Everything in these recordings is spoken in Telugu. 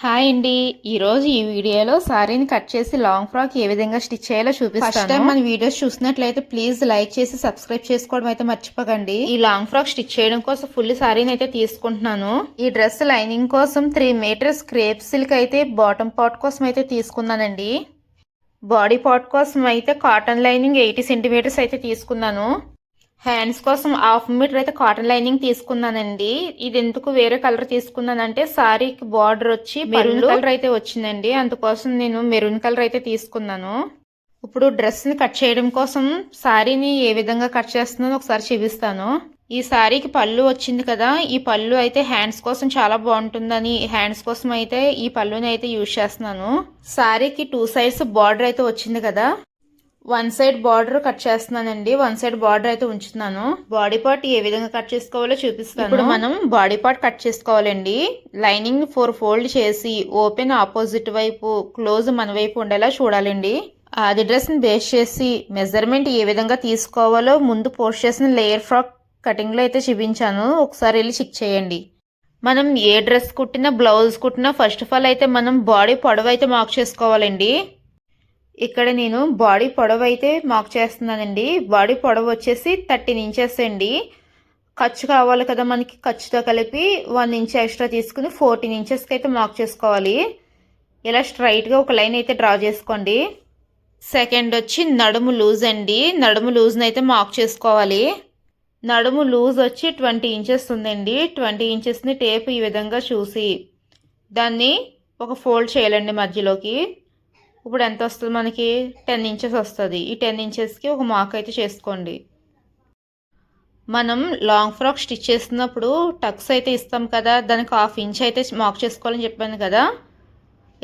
హాయ్ అండి. ఈరోజు ఈ వీడియోలో సారీని కట్ చేసి లాంగ్ ఫ్రాక్ ఏ విధంగా స్టిచ్ చేయాలో చూపిస్తాను. ఫస్ట్ టైం మన వీడియోస్ చూసినట్లయితే ప్లీజ్ లైక్ చేసి సబ్స్క్రైబ్ చేసుకోవడం అయితే మర్చిపోకండి. ఈ లాంగ్ ఫ్రాక్ స్టిచ్ చేయడం కోసం ఫుల్ సారీని అయితే తీసుకుంటున్నాను. ఈ డ్రెస్ లైనింగ్ కోసం త్రీ మీటర్స్ క్రేప్ సిల్క్ అయితే బాటమ్ పార్ట్ కోసం అయితే తీసుకున్నానండి. బాడీ పార్ట్ కోసం అయితే కాటన్ లైనింగ్ ఎయిటీ సెంటీమీటర్స్ అయితే తీసుకున్నాను. హ్యాండ్స్ కోసం హాఫ్ మీటర్ అయితే కాటన్ లైనింగ్ తీసుకున్నానండి. ఇది ఎందుకు వేరే కలర్ తీసుకున్నానంటే సారీకి బార్డర్ వచ్చి మెరూన్ కలర్ అయితే వచ్చిందండి. అందుకోసం నేను మెరూన్ కలర్ అయితే తీసుకున్నాను. ఇప్పుడు డ్రెస్ని కట్ చేయడం కోసం సారీని ఏ విధంగా కట్ చేస్తున్నానో ఒకసారి చూపిస్తాను. ఈ సారీకి పళ్ళు వచ్చింది కదా ఈ పళ్ళు అయితే హ్యాండ్స్ కోసం చాలా బాగుంటుందని హ్యాండ్స్ కోసం అయితే ఈ పళ్ళుని అయితే యూజ్ చేస్తున్నాను. సారీకి టూ సైడ్స్ బార్డర్ అయితే వచ్చింది కదా వన్ సైడ్ బార్డర్ కట్ చేస్తున్నానండి. వన్ సైడ్ బార్డర్ అయితే ఉంచుతున్నాను. బాడీ పార్ట్ ఏ విధంగా కట్ చేసుకోవాలో చూపిస్తాను. ఇప్పుడు మనం బాడీ పార్ట్ కట్ చేసుకోవాలండి. లైనింగ్ ఫోర్ ఫోల్డ్ చేసి ఓపెన్ ఆపోజిట్ వైపు క్లోజ్ మన వైపు ఉండేలా చూడాలండి. అది డ్రెస్ని బేస్ చేసి మెజర్మెంట్ ఏ విధంగా తీసుకోవాలో ముందు పోస్ట్ చేసిన లేయర్ ఫ్రాక్ కటింగ్లో అయితే చూపించాను. ఒకసారి వెళ్ళి చెక్ చేయండి. మనం ఏ డ్రెస్ కుట్టినా బ్లౌజ్ కుట్టినా ఫస్ట్ ఆఫ్ ఆల్ అయితే మనం బాడీ పొడవు అయితే మార్క్ చేసుకోవాలండి. ఇక్కడ నేను బాడీ పొడవు అయితే మార్క్ చేస్తున్నానండి. బాడీ పొడవు వచ్చేసి థర్టీన్ ఇంచెస్ అండి. ఖర్చు కావాలి కదా మనకి ఖర్చుతో కలిపి వన్ ఇంచ్ ఎక్స్ట్రా తీసుకుని ఫోర్టీన్ ఇంచెస్కి అయితే మార్క్ చేసుకోవాలి. ఇలా స్ట్రైట్గా ఒక లైన్ అయితే డ్రా చేసుకోండి. సెకండ్ వచ్చి నడుము లూజ్ అండి. నడుము లూజ్ని అయితే మార్క్ చేసుకోవాలి. నడుము లూజ్ వచ్చి ట్వంటీ ఇంచెస్ ఉందండి. ట్వంటీ ఇంచెస్ని టేప్ ఈ విధంగా చూసి దాన్ని ఒక ఫోల్డ్ చేయాలండి మధ్యలోకి. ఇప్పుడు ఎంత వస్తుంది మనకి? టెన్ ఇంచెస్ వస్తుంది. ఈ టెన్ ఇంచెస్కి ఒక మార్క్ అయితే చేసుకోండి. మనం లాంగ్ ఫ్రాక్ స్టిచ్ చేస్తున్నప్పుడు టక్స్ అయితే ఇస్తాం కదా. దానికి హాఫ్ ఇంచ్ అయితే మార్క్ చేసుకోవాలని చెప్పాను కదా.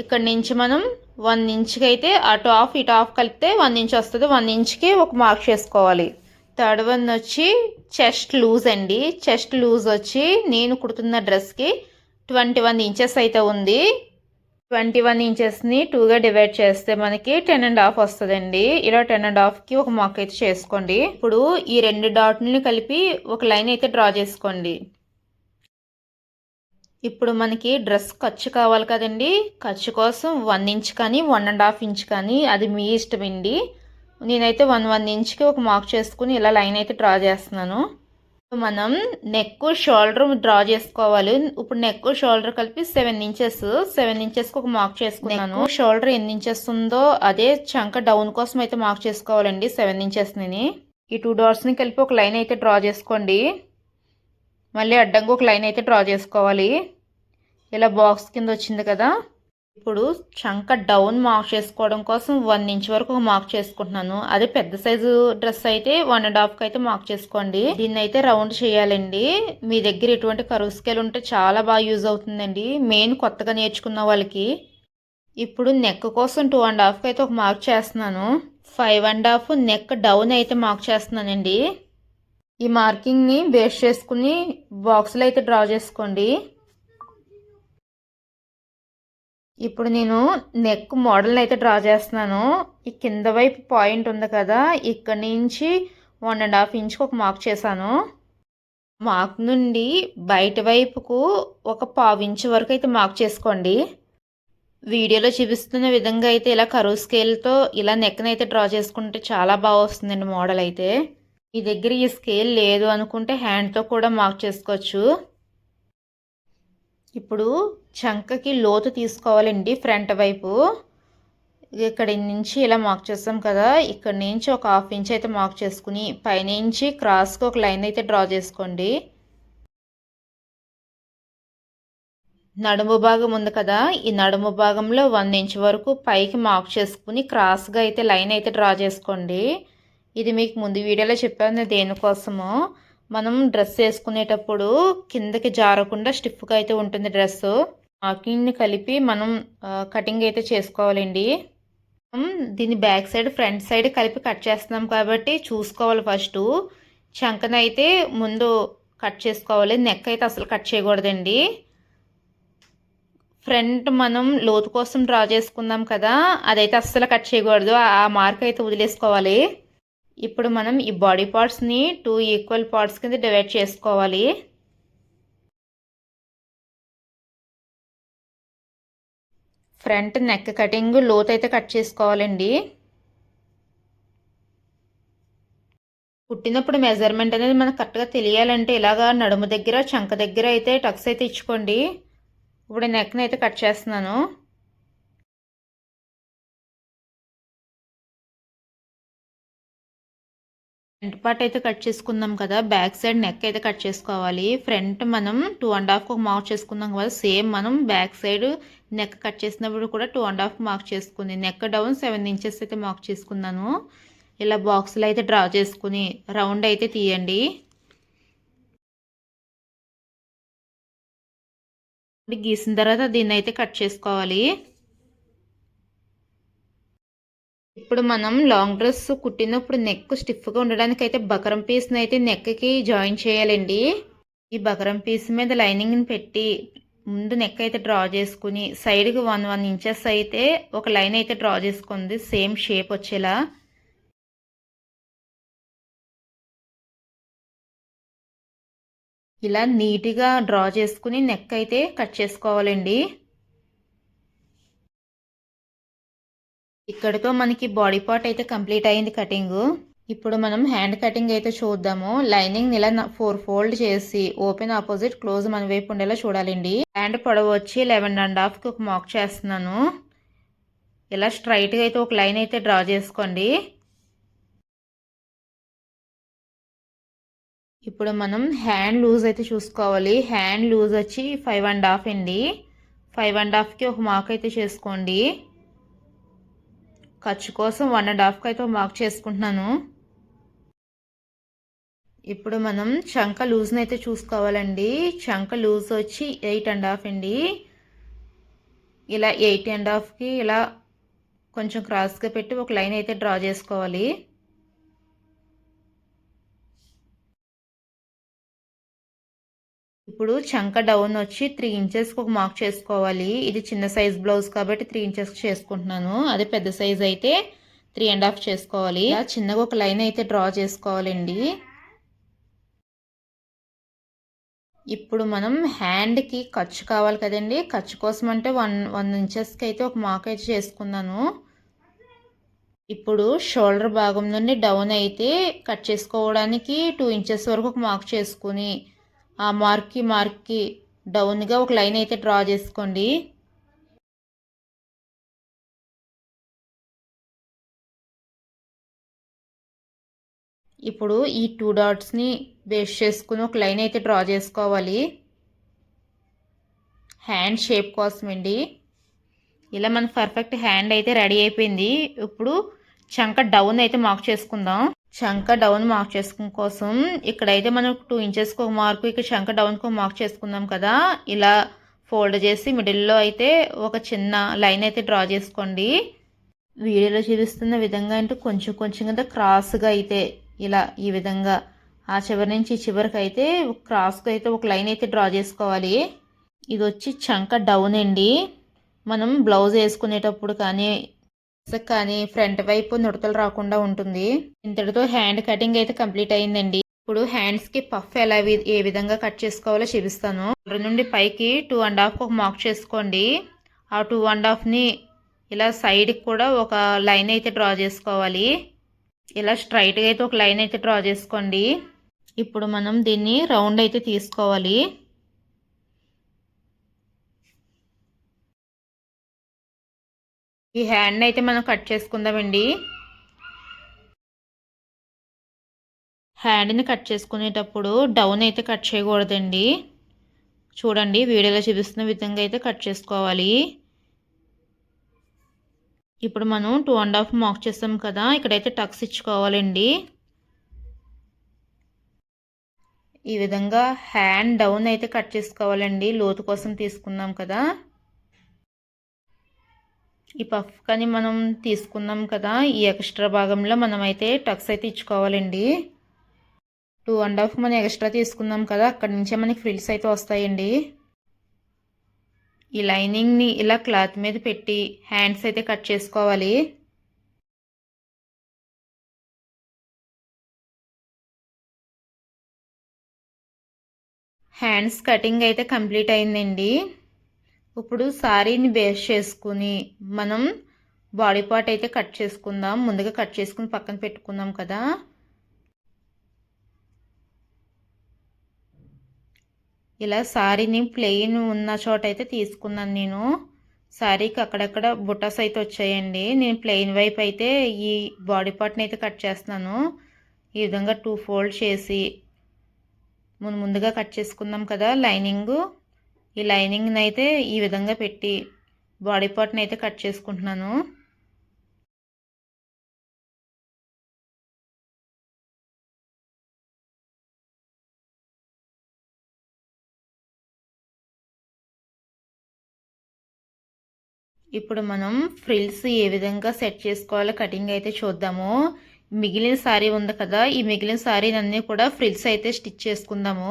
ఇక్కడ నుంచి మనం వన్ ఇంచ్కి అయితే అటు ఆఫ్ ఇటు హాఫ్ కలిపితే వన్ ఇంచ్ వస్తుంది. వన్ ఇంచ్కి ఒక మార్క్ చేసుకోవాలి. థర్డ్ వన్ వచ్చి చెస్ట్ లూజ్ అండి. చెస్ట్ లూజ్ వచ్చి నేను కుడుతున్న డ్రెస్కి ట్వంటీ వన్ ఇంచెస్ అయితే ఉంది. ట్వంటీ వన్ ఇంచెస్ని టూగా డివైడ్ చేస్తే మనకి టెన్ అండ్ హాఫ్ వస్తుందండి. ఇలా టెన్ అండ్ హాఫ్కి ఒక మాక్ అయితే చేసుకోండి. ఇప్పుడు ఈ రెండు డాట్ని కలిపి ఒక లైన్ అయితే డ్రా చేసుకోండి. ఇప్పుడు మనకి డ్రెస్ ఖర్చు కావాలి కదండి. ఖర్చు కోసం వన్ ఇంచ్ కానీ వన్ అండ్ హాఫ్ ఇంచ్ కానీ అది మీ ఇష్టమండి. నేనైతే వన్ వన్ ఇంచ్కి ఒక మార్క్ చేసుకుని ఇలా లైన్ అయితే డ్రా చేస్తున్నాను. మనం నెక్ షోల్డర్ డ్రా చేసుకోవాలి. ఇప్పుడు నెక్ షోల్డర్ కలిపి సెవెన్ ఇంచెస్ సెవెన్ ఇంచెస్ ఒక మార్క్ చేసుకున్నాను. షోల్డర్ ఎన్ని ఇంచెస్ ఉందో అదే చంక డౌన్ కోసం అయితే మార్క్ చేసుకోవాలండి సెవెన్ ఇంచెస్ని. ఈ టూ డాట్స్ని కలిపి ఒక లైన్ అయితే డ్రా చేసుకోండి. మళ్ళీ అడ్డంగా ఒక లైన్ అయితే డ్రా చేసుకోవాలి. ఇలా బాక్స్ కింద వచ్చింది కదా. ఇప్పుడు చంక డౌన్ మార్క్ చేసుకోవడం కోసం వన్ ఇంచ్ వరకు మార్క్ చేసుకుంటున్నాను. అదే పెద్ద సైజు డ్రెస్ అయితే వన్ అండ్ హాఫ్ అయితే మార్క్ చేసుకోండి. దీన్ని అయితే రౌండ్ చేయాలండి. మీ దగ్గర ఎటువంటి కరువు స్కేల్ ఉంటే చాలా బాగా యూజ్ అవుతుందండి. మెయిన్ కొత్తగా నేర్చుకున్న వాళ్ళకి. ఇప్పుడు నెక్ కోసం టూ అండ్ హాఫ్కి అయితే ఒక మార్క్ చేస్తున్నాను. Five and half neck down అయితే మార్క్ చేస్తున్నానండి. ఈ మార్కింగ్ని బేస్ చేసుకుని బాక్స్లో అయితే డ్రా చేసుకోండి. ఇప్పుడు నేను నెక్ మోడల్ని అయితే డ్రా చేస్తున్నాను. ఈ కింద వైపు పాయింట్ ఉంది కదా ఇక్కడ నుంచి వన్ అండ్ హాఫ్ ఇంచ్కి ఒక మార్క్ చేశాను. మార్క్ నుండి బయట వైపుకు ఒక పావు ఇంచ్ వరకు అయితే మార్క్ చేసుకోండి. వీడియోలో చూపిస్తున్న విధంగా అయితే ఇలా కరువు స్కేల్తో ఇలా నెక్ని అయితే డ్రా చేసుకుంటే చాలా బాగా వస్తుందండి మోడల్ అయితే. మీ దగ్గర ఈ స్కేల్ లేదు అనుకుంటే హ్యాండ్తో కూడా మార్క్ చేసుకోవచ్చు. ఇప్పుడు చంకకి లోతు తీసుకోవాలండి ఫ్రంట్ వైపు. ఇక్కడ నుంచి ఇలా మార్క్ చేస్తాం కదా ఇక్కడ నుంచి ఒక హాఫ్ ఇంచ్ అయితే మార్క్ చేసుకుని పైనుంచి క్రాస్కి ఒక లైన్ అయితే డ్రా చేసుకోండి. నడుము భాగం ఉంది కదా ఈ నడుము భాగంలో వన్ ఇంచ్ వరకు పైకి మార్క్ చేసుకుని క్రాస్గా అయితే లైన్ అయితే డ్రా చేసుకోండి. ఇది మీకు ముందు వీడియోలో చెప్పాను దేనికోసము. మనం డ్రెస్ వేసుకునేటప్పుడు కిందకి జారకుండా స్టిఫ్గా అయితే ఉంటుంది డ్రెస్సు. మార్కింగ్ని కలిపి మనం కటింగ్ అయితే చేసుకోవాలండి. దీన్ని బ్యాక్ సైడ్ ఫ్రంట్ సైడ్ కలిపి కట్ చేస్తున్నాం కాబట్టి చూసుకోవాలి ఫస్ట్ చంకన అయితే ముందు కట్ చేసుకోవాలి. నెక్ అయితే అసలు కట్ చేయకూడదండి. ఫ్రంట్ మనం లోతు కోసం డ్రా చేసుకుందాం కదా అదైతే అస్సలు కట్ చేయకూడదు. ఆ మార్క్ అయితే వదిలేసుకోవాలి. ఇప్పుడు మనం ఈ బాడీ పార్ట్స్ని టూ ఈక్వల్ పార్ట్స్ కింద డివైడ్ చేసుకోవాలి. ఫ్రంట్ నెక్ కటింగ్ లోత్ అయితే కట్ చేసుకోవాలండి. పుట్టినప్పుడు మెజర్మెంట్ అనేది మనకు కరెక్ట్గా తెలియాలంటే ఇలాగా నడుము దగ్గర చంక దగ్గర అయితే టక్స్ అయితే ఇచ్చుకోండి. ఇప్పుడు నెక్ని అయితే కట్ చేస్తున్నాను. ఫ్రంట్ పార్ట్ అయితే కట్ చేసుకుందాం కదా. బ్యాక్ సైడ్ నెక్ అయితే కట్ చేసుకోవాలి. ఫ్రంట్ మనం టూ అండ్ హాఫ్ మార్క్ చేసుకుందాం కదా. సేమ్ మనం బ్యాక్ సైడ్ నెక్ కట్ చేసినప్పుడు కూడా టూ అండ్ హాఫ్ మార్క్ చేసుకుంది నెక్ డౌన్ సెవెన్ ఇంచెస్ అయితే మార్క్ చేసుకున్నాను. ఇలా బాక్స్లో అయితే డ్రా చేసుకుని రౌండ్ అయితే తీయండి. గీసిన తర్వాత దీన్ని అయితే కట్ చేసుకోవాలి. ఇప్పుడు మనం లాంగ్ డ్రెస్ కుట్టినప్పుడు నెక్ స్టిఫ్గా ఉండడానికి అయితే బకరం పీస్ని అయితే నెక్కి జాయిన్ చేయాలండి. ఈ బకరం పీస్ మీద లైనింగ్ని పెట్టి ముందు నెక్ అయితే డ్రా చేసుకుని సైడ్కి వన్ వన్ ఇంచెస్ అయితే ఒక లైన్ అయితే డ్రా చేసుకుంది సేమ్ షేప్ వచ్చేలా. ఇలా నీట్గా డ్రా చేసుకుని నెక్ అయితే కట్ చేసుకోవాలండి. ఇక్కడతో మనకి బాడీ పార్ట్ అయితే కంప్లీట్ అయింది కటింగ్. ఇప్పుడు మనం హ్యాండ్ కటింగ్ అయితే చూద్దాము. లైనింగ్ ఇలా ఫోర్ ఫోల్డ్ చేసి ఓపెన్ ఆపోజిట్ క్లోజ్ మన వైపు ఉండేలా చూడాలండి. హ్యాండ్ పొడవు వచ్చి లెవెన్ అండ్ హాఫ్కి ఒక మాక్ చేస్తున్నాను. ఇలా స్ట్రైట్గా అయితే ఒక లైన్ అయితే డ్రా చేసుకోండి. ఇప్పుడు మనం హ్యాండ్ లూజ్ అయితే చూసుకోవాలి. హ్యాండ్ లూజ్ వచ్చి ఫైవ్ అండ్ హాఫ్ అండి. ఫైవ్ అండ్ హాఫ్కి ఒక మార్క్ అయితే చేసుకోండి. ఖర్చు కోసం వన్ అండ్ హాఫ్కి అయితే మార్క్ చేసుకుంటున్నాను. ఇప్పుడు మనం చంక లూజ్ని అయితే చూసుకోవాలండి. చంక లూజ్ వచ్చి ఎయిట్ అండ్ హాఫ్ అండి. ఇలా ఎయిట్ అండ్ హాఫ్కి ఇలా కొంచెం క్రాస్గా పెట్టి ఒక లైన్ అయితే డ్రా చేసుకోవాలి. ఇప్పుడు చంక డౌన్ వచ్చి త్రీ ఇంచెస్కి ఒక మార్క్ చేసుకోవాలి. ఇది చిన్న సైజ్ బ్లౌజ్ కాబట్టి త్రీ ఇంచెస్కి చేసుకుంటున్నాను. అదే పెద్ద సైజ్ అయితే త్రీ అండ్ హాఫ్ చేసుకోవాలి. చిన్నగా ఒక లైన్ అయితే డ్రా చేసుకోవాలండి. ఇప్పుడు మనం హ్యాండ్కి ఖర్చు కావాలి కదండి. ఖర్చు కోసం అంటే వన్ వన్ ఇంచెస్కి అయితే ఒక మార్క్ అయితే చేసుకున్నాను. ఇప్పుడు షోల్డర్ భాగం నుండి డౌన్ అయితే కట్ చేసుకోవడానికి టూ ఇంచెస్ వరకు ఒక మార్క్ చేసుకుని ఆ మార్క్కి మార్క్కి డౌన్గా ఒక లైన్ అయితే డ్రా చేసుకోండి. ఇప్పుడు ఈ టూ డాట్స్ని బేస్ చేసుకుని ఒక లైన్ అయితే డ్రా చేసుకోవాలి. హ్యాండ్ షేప్ కోసం అండి. ఇలా మనకు పర్ఫెక్ట్ హ్యాండ్ అయితే రెడీ అయిపోయింది. ఇప్పుడు చంక డౌన్ అయితే మార్క్ చేసుకుందాం. శంఖ డౌన్ మార్క్ చేసుకున్న కోసం ఇక్కడైతే మనం టూ ఇంచెస్కి ఒక మార్కు ఇక్కడ శంఖ డౌన్కి ఒక మార్క్ చేసుకుందాం కదా. ఇలా ఫోల్డ్ చేసి మిడిల్లో అయితే ఒక చిన్న లైన్ అయితే డ్రా చేసుకోండి. వీడియోలో చూపిస్తున్న విధంగా అంటే కొంచెం కొంచెం కదా క్రాస్గా అయితే ఇలా ఈ విధంగా ఆ చివరి నుంచి చివరికి అయితే క్రాస్గా అయితే ఒక లైన్ అయితే డ్రా చేసుకోవాలి. ఇది వచ్చి చంక డౌన్ అండి. మనం బ్లౌజ్ వేసుకునేటప్పుడు కానీ కానీ ఫ్రంట్ వైపు నుడతలు రాకుండా ఉంటుంది. ఇంతటితో హ్యాండ్ కటింగ్ అయితే కంప్లీట్ అయిందండి. ఇప్పుడు హ్యాండ్స్కి పఫ్ ఎలా ఏ విధంగా కట్ చేసుకోవాలో చూపిస్తాను. నుండి పైకి టూ అండ్ హాఫ్ ఒక మార్క్ చేసుకోండి. ఆ టూ అండ్ హాఫ్ని ఇలా సైడ్కి కూడా ఒక లైన్ అయితే డ్రా చేసుకోవాలి. ఇలా స్ట్రైట్గా అయితే ఒక లైన్ అయితే డ్రా చేసుకోండి. ఇప్పుడు మనం దీన్ని రౌండ్ అయితే తీసుకోవాలి. ఈ హ్యాండ్ అయితే మనం కట్ చేసుకుందామండి. హ్యాండ్ని కట్ చేసుకునేటప్పుడు డౌన్ అయితే కట్ చేయకూడదండి. చూడండి వీడియోలో చూపిస్తున్న విధంగా అయితే కట్ చేసుకోవాలి. ఇప్పుడు మనం టూ అండ్ హాఫ్ మాక్ చేస్తాం కదా ఇక్కడైతే టక్స్ ఇచ్చుకోవాలండి. ఈ విధంగా హ్యాండ్ డౌన్ అయితే కట్ చేసుకోవాలండి లోతు కోసం తీసుకున్నాం కదా. ఈ పఫ్ కానీ మనం తీసుకున్నాం కదా ఈ ఎక్స్ట్రా భాగంలో మనం అయితే టక్స్ అయితే ఇచ్చుకోవాలండి. టూ అండ్ హాఫ్ మనం ఎక్స్ట్రా తీసుకున్నాం కదా అక్కడి నుంచే మనకి ఫ్రిల్స్ అయితే వస్తాయండి. ఈ లైనింగ్ని ఇలా క్లాత్ మీద పెట్టి హ్యాండ్స్ అయితే కట్ చేసుకోవాలి. హ్యాండ్స్ కటింగ్ అయితే కంప్లీట్ అయిందండి. ఇప్పుడు శారీని బేస్ చేసుకుని మనం బాడీ పార్ట్ అయితే కట్ చేసుకుందాం. ముందుగా కట్ చేసుకుని పక్కన పెట్టుకుందాం కదా. ఇలా శారీని ప్లెయిన్ ఉన్న చోట అయితే తీసుకున్నాను నేను. శారీకి అక్కడక్కడ బుటాస్ అయితే వచ్చాయండి. నేను ప్లెయిన్ వైపు అయితే ఈ బాడీ పార్ట్ని అయితే కట్ చేస్తున్నాను. ఈ విధంగా టూ ఫోల్డ్ చేసి ముందు ముందుగా కట్ చేసుకుందాం కదా లైనింగ్. ఈ లైనింగ్ని అయితే ఈ విధంగా పెట్టి బాడీ పార్ట్ని అయితే కట్ చేసుకుంటున్నాను. ఇప్పుడు మనం ఫ్రిల్స్ ఏ విధంగా సెట్ చేసుకోవాలో కటింగ్ అయితే చూద్దాము. మిగిలిన శారీ ఉంది కదా ఈ మిగిలిన శారీ అన్నీ కూడా ఫ్రిల్స్ అయితే స్టిచ్ చేసుకుందాము.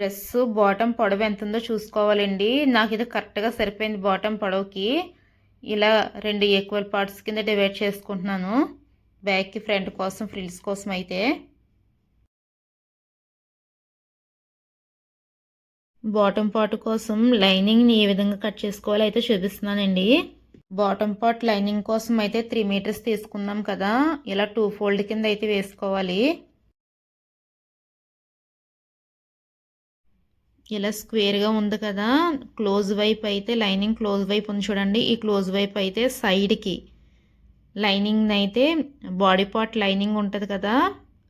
డ్రెస్ బాటమ్ పొడవు ఎంత ఉందో చూసుకోవాలండి. నాకు ఇది కరెక్ట్గా సరిపోయింది బాటమ్ పొడవుకి. ఇలా రెండు ఈక్వల్ పార్ట్స్ కింద డివైడ్ చేసుకుంటున్నాను. బ్యాక్కి ఫ్రంట్ కోసం ఫ్రిల్స్ కోసం అయితే. బాటమ్ పార్ట్ కోసం లైనింగ్ని ఏ విధంగా కట్ చేసుకోవాలో అయితే చూపిస్తున్నానండి. బాటమ్ పార్ట్ లైనింగ్ కోసం అయితే త్రీ మీటర్స్ తీసుకుందాం కదా. ఇలా టూ ఫోల్డ్ కింద అయితే వేసుకోవాలి. ఇలా స్క్వేర్గా ఉంది కదా క్లోజ్ వైపు అయితే లైనింగ్ క్లోజ్ వైపు ఉంది చూడండి. ఈ క్లోజ్ వైపు అయితే సైడ్కి లైనింగ్ అయితే బాడీ పార్ట్ లైనింగ్ ఉంటుంది కదా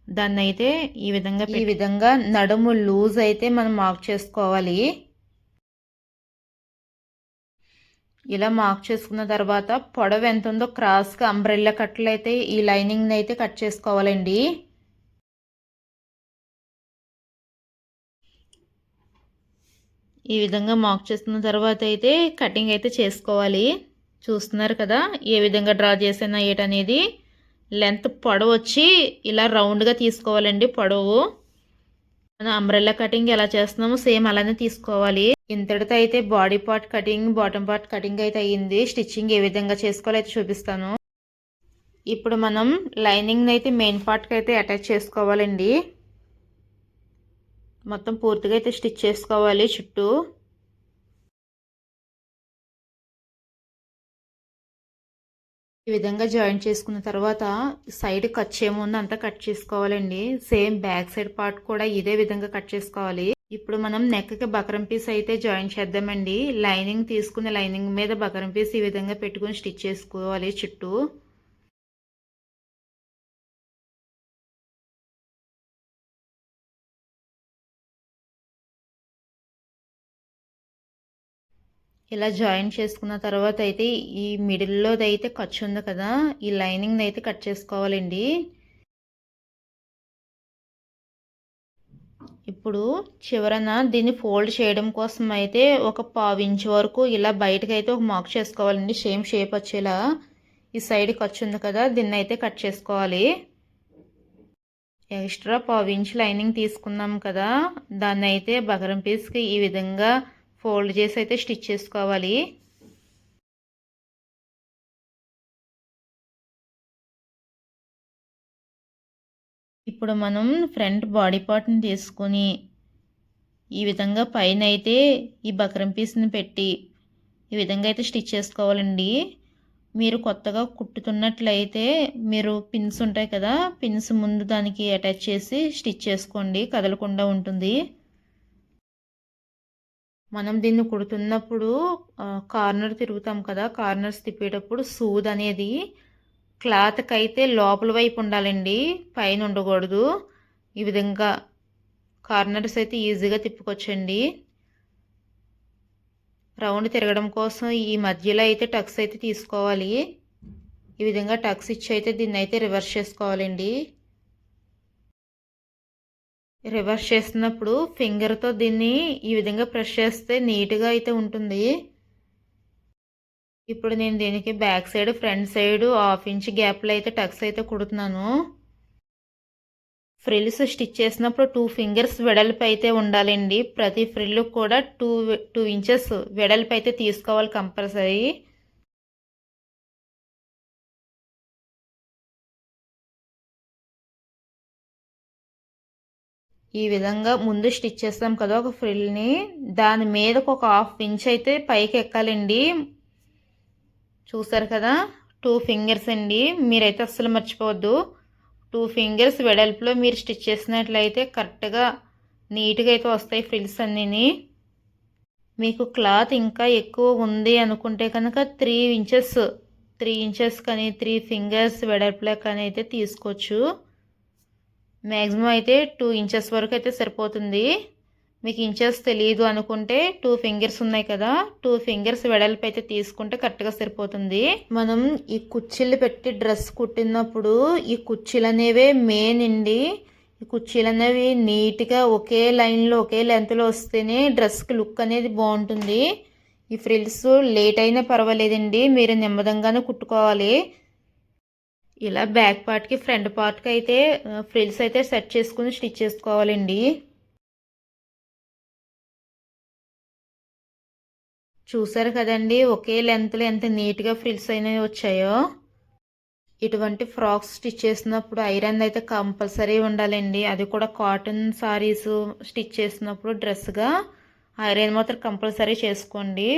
దాన్ని అయితే ఈ విధంగా ఈ విధంగా నడుము లూజ్ అయితే మనం మార్క్ చేసుకోవాలి. ఇలా మార్క్ చేసుకున్న తర్వాత పొడవు ఎంత ఉందో క్రాస్గా అంబ్రెల్లా కట్లు అయితే ఈ లైనింగ్ని అయితే కట్ చేసుకోవాలండి. ఈ విధంగా మార్క్ చేసిన తర్వాత అయితే కటింగ్ అయితే చేసుకోవాలి. చూస్తున్నారు కదా ఏ విధంగా డ్రా చేసినా ఏటనేది. లెంత్ పొడవు వచ్చి ఇలా రౌండ్గా తీసుకోవాలండి పొడవు. మనం అంబ్రెల్లా కటింగ్ ఎలా చేస్తున్నామో సేమ్ అలానే తీసుకోవాలి. ఇంతటితో అయితే body part cutting bottom part cutting అయితే అయ్యింది. స్టిచ్చింగ్ ఏ విధంగా చేసుకోవాలో అయితే చూపిస్తాను. ఇప్పుడు మనం లైనింగ్ అయితే మెయిన్ పార్ట్కి అయితే అటాచ్ చేసుకోవాలండి. మొత్తం పూర్తిగా అయితే స్టిచ్ చేసుకోవాలి చుట్టూ. ఈ విధంగా జాయిన్ చేసుకున్న తర్వాత సైడ్ కట్ చేయముందు అంతా కట్ చేసుకోవాలండి. సేమ్ బ్యాక్ సైడ్ పార్ట్ కూడా ఇదే విధంగా కట్ చేసుకోవాలి. ఇప్పుడు మనం నెక్కి బకరం పీస్ అయితే జాయిన్ చేద్దామండి. లైనింగ్ తీసుకుని లైనింగ్ మీద బకరం పీస్ ఈ విధంగా పెట్టుకుని స్టిచ్ చేసుకోవాలి చుట్టూ. ఇలా జాయిన్ చేసుకున్న తర్వాత అయితే ఈ మిడిల్లోది అయితే ఖర్చు ఉంది కదా ఈ లైనింగ్ అయితే కట్ చేసుకోవాలండి. ఇప్పుడు చివరన దీన్ని ఫోల్డ్ చేయడం కోసం అయితే ఒక పావు ఇంచ్ వరకు ఇలా బయటకు అయితే ఒక మార్క్ చేసుకోవాలండి సేమ్ షేప్ వచ్చేలా. ఈ సైడ్ ఖర్చు ఉంది కదా దీన్ని అయితే కట్ చేసుకోవాలి. ఎక్స్ట్రా పావు ఇంచ్ లైనింగ్ తీసుకున్నాం కదా దాన్ని అయితే బగరం పీస్కి ఈ విధంగా ఫోల్డ్ చేసి అయితే స్టిచ్ చేసుకోవాలి. ఇప్పుడు మనం ఫ్రంట్ బాడీ పార్ట్ని తీసుకొని ఈ విధంగా పైన అయితే ఈ బకరం పీస్ని పెట్టి ఈ విధంగా అయితే స్టిచ్ చేసుకోవాలండి. మీరు కొత్తగా కుట్టుతున్నట్లయితే మీరు పిన్స్ ఉంటాయి కదా పిన్స్ ముందు దానికి అటాచ్ చేసి స్టిచ్ చేసుకోండి. కదలకుండా ఉంటుంది. మనం దీన్ని కుడుతున్నప్పుడు కార్నర్ తిరుగుతాం కదా కార్నర్స్ తిప్పేటప్పుడు సూద్ అనేది క్లాత్కి అయితే లోపల వైపు ఉండాలండి పైన ఉండకూడదు. ఈ విధంగా కార్నర్స్ అయితే ఈజీగా తిప్పుకొచ్చండి రౌండ్ తిరగడం కోసం ఈ మధ్యలో అయితే టక్స్ అయితే తీసుకోవాలి. ఈ విధంగా టక్స్ ఇచ్చి అయితే దీన్ని అయితే రివర్స్ చేసుకోవాలండి. రివర్స్ చేస్తున్నప్పుడు ఫింగర్తో దీన్ని ఈ విధంగా ప్రెస్ చేస్తే నీట్గా అయితే ఉంటుంది. ఇప్పుడు నేను దీనికి back side front side half inch గ్యాప్లో అయితే టక్స్ అయితే కుడుతున్నాను. ఫ్రిల్స్ స్టిచ్ చేసినప్పుడు టూ ఫింగర్స్ వెడల్పు అయితే ఉండాలండి. ప్రతి ఫ్రిల్ కూడా టూ టూ ఇంచెస్ వెడల్పు అయితే తీసుకోవాలి కంపల్సరీ ఈ విధంగా ముందు స్టిచ్ చేస్తాం కదా ఒక ఫ్రిల్ని. దాని మీదకు ఒక హాఫ్ ఇంచ్ అయితే పైకి ఎక్కాలండి. చూసారు కదా టూ ఫింగర్స్ అండి. మీరైతే అస్సలు మర్చిపోవద్దు. టూ ఫింగర్స్ వెడల్పులో మీరు స్టిచ్ చేసినట్లయితే కరెక్ట్గా నీట్గా అయితే వస్తాయి ఫ్రిల్స్ అన్నీ మీకు క్లాత్ ఇంకా ఎక్కువ ఉంది అనుకుంటే కనుక త్రీ ఇంచెస్ త్రీ ఇంచెస్ కానీ త్రీ ఫింగర్స్ వెడల్పులో కానీ అయితే తీసుకోవచ్చు. మ్యాక్సిమం అయితే టూ ఇంచెస్ వరకు అయితే సరిపోతుంది. మీకు ఇంచెస్ తెలియదు అనుకుంటే టూ ఫింగర్స్ ఉన్నాయి కదా టూ ఫింగర్స్ వెడల్పు అయితే తీసుకుంటే కరెక్ట్గా సరిపోతుంది. మనం ఈ కుర్చీలు పెట్టి డ్రెస్ కుట్టినప్పుడు ఈ కుర్చీలు అనేవే మెయిన్ అండి. ఈ కుర్చీలు అనేవి నీట్గా ఒకే లైన్లో ఒకే లెంత్లో వస్తేనే డ్రెస్కి లుక్ అనేది బాగుంటుంది. ఈ ఫ్రిల్స్ లేట్ అయినా పర్వాలేదండి మీరు నెమ్మదంగానే కుట్టుకోవాలి. ఇలా బ్యాక్ పార్ట్కి ఫ్రంట్ పార్ట్కి అయితే ఫ్రిల్స్ అయితే సెట్ చేసుకుని స్టిచ్ చేసుకోవాలండి. చూసారు కదండి ఒకే లెంత్లో ఎంత నీట్గా ఫ్రిల్స్ అయినవి వచ్చాయో. ఇటువంటి ఫ్రాక్స్ స్టిచ్ చేసినప్పుడు ఐరన్ అయితే కంపల్సరీ ఉండాలండి. అది కూడా కాటన్ సారీస్ స్టిచ్ చేసినప్పుడు డ్రెస్గా ఐరన్ మాత్రం కంపల్సరీ చేసుకోండి.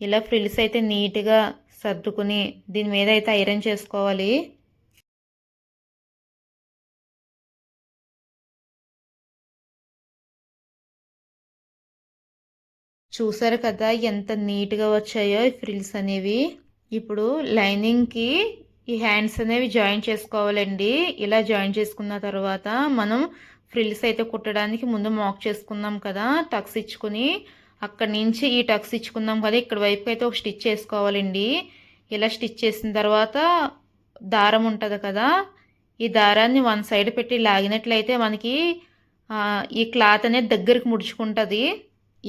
ఇలా ఫ్రిల్స్ అయితే నీట్గా సర్దుకుని దీని మీద అయితే ఐరన్ చేసుకోవాలి. చూసారు కదా ఎంత నీట్గా వచ్చాయో ఈ ఫ్రిల్స్ అనేవి. ఇప్పుడు లైనింగ్కి ఈ హ్యాండ్స్ అనేవి జాయిన్ చేసుకోవాలండి. ఇలా జాయిన్ చేసుకున్న తర్వాత మనం ఫ్రిల్స్ అయితే కుట్టడానికి ముందు మాక్ చేసుకున్నాం కదా. టక్స్ ఇచ్చుకుని అక్కడి నుంచి ఈ టక్స్ ఇచ్చుకున్నాం కదా. ఇక్కడ వైపు అయితే ఒక స్టిచ్ చేసుకోవాలండి. ఇలా స్టిచ్ చేసిన తర్వాత దారం ఉంటుంది కదా. ఈ దారాన్ని వన్ సైడ్ పెట్టి లాగినట్లయితే మనకి ఈ క్లాత్ అనేది దగ్గరికి ముడుచుకుంటుంది.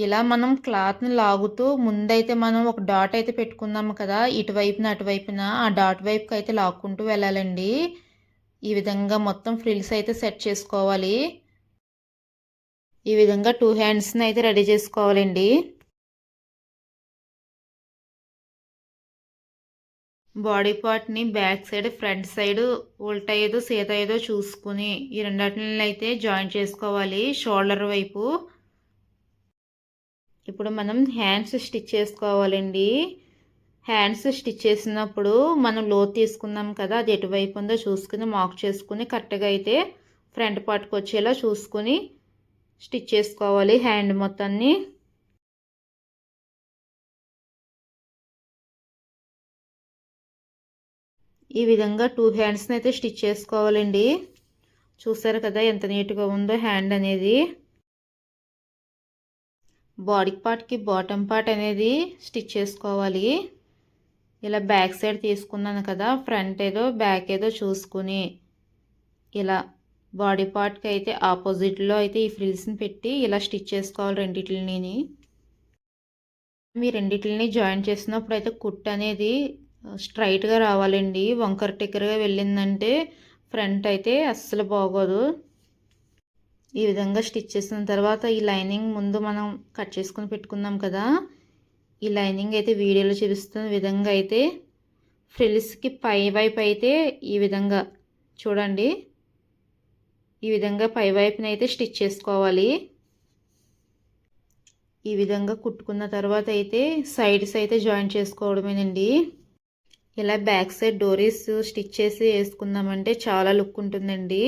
ఇలా మనం క్లాత్ని లాగుతూ ముందైతే మనం ఒక డాట్ అయితే పెట్టుకుందాము కదా ఇటువైపున అటువైపున ఆ డాట్ వైపుకి అయితే లాక్కుంటూ వెళ్ళాలండి. ఈ విధంగా మొత్తం ఫ్రిల్స్ అయితే సెట్ చేసుకోవాలి. ఈ విధంగా టూ హ్యాండ్స్ని అయితే రెడీ చేసుకోవాలండి. బాడీ పార్ట్ని బ్యాక్ సైడ్ ఫ్రంట్ సైడ్ ఉల్టా ఏదో సీత ఏదో చూసుకుని ఈ రెండింటిని అయితే జాయిన్ చేసుకోవాలి. షోల్డర్ వైపు ఇప్పుడు మనం హ్యాండ్స్ స్టిచ్ చేసుకోవాలండి. హ్యాండ్స్ స్టిచ్ చేసినప్పుడు మనం లో తీసుకున్నాం కదా అది ఎటువైపు ఉందో చూసుకుని మాక్ చేసుకుని కరెక్ట్గా అయితే ఫ్రంట్ పార్ట్కి వచ్చేలా చూసుకుని స్టిచ్ చేసుకోవాలి హ్యాండ్ మొత్తాన్ని. ఈ విధంగా టూ హ్యాండ్స్ని అయితే స్టిచ్ చేసుకోవాలండి. చూసారు కదా ఎంత నీట్గా ఉందో హ్యాండ్ అనేది. బాడీ పార్ట్కి బాటమ్ పార్ట్ అనేది స్టిచ్ చేసుకోవాలి. ఇలా బ్యాక్ సైడ్ తీసుకున్నాను కదా ఫ్రంట్ ఏదో బ్యాక్ ఏదో చూసుకుని ఇలా బాడీ పార్ట్కి అయితే ఆపోజిట్లో అయితే ఈ ఫ్రిల్స్ని పెట్టి ఇలా స్టిచ్ చేసుకోవాలి రెండిటిని మీ రెండిటిని జాయిన్ చేసినప్పుడు అయితే కుట్ అనేది స్ట్రైట్గా రావాలండి. వంకర టిక్కరగా వెళ్ళిందంటే ఫ్రంట్ అయితే అస్సలు బాగోదు. ఈ విధంగా స్టిచ్ చేసిన తర్వాత ఈ లైనింగ్ ముందు మనం కట్ చేసుకుని పెట్టుకున్నాం కదా. ఈ లైనింగ్ అయితే వీడియోలో చూపిస్తున్న విధంగా అయితే ఫ్రిల్స్కి పై వైపు అయితే ఈ విధంగా చూడండి. ఈ విధంగా పై వైపున అయితే స్టిచ్ చేసుకోవాలి. ఈ విధంగా కుట్టుకున్న తర్వాత అయితే సైడ్స్ అయితే జాయిన్ చేసుకోవడమేనండి. ఇలా బ్యాక్ సైడ్ డోరీస్ స్టిచ్ చేసి వేసుకుందామంటే చాలా లుక్ ఉంటుందండి.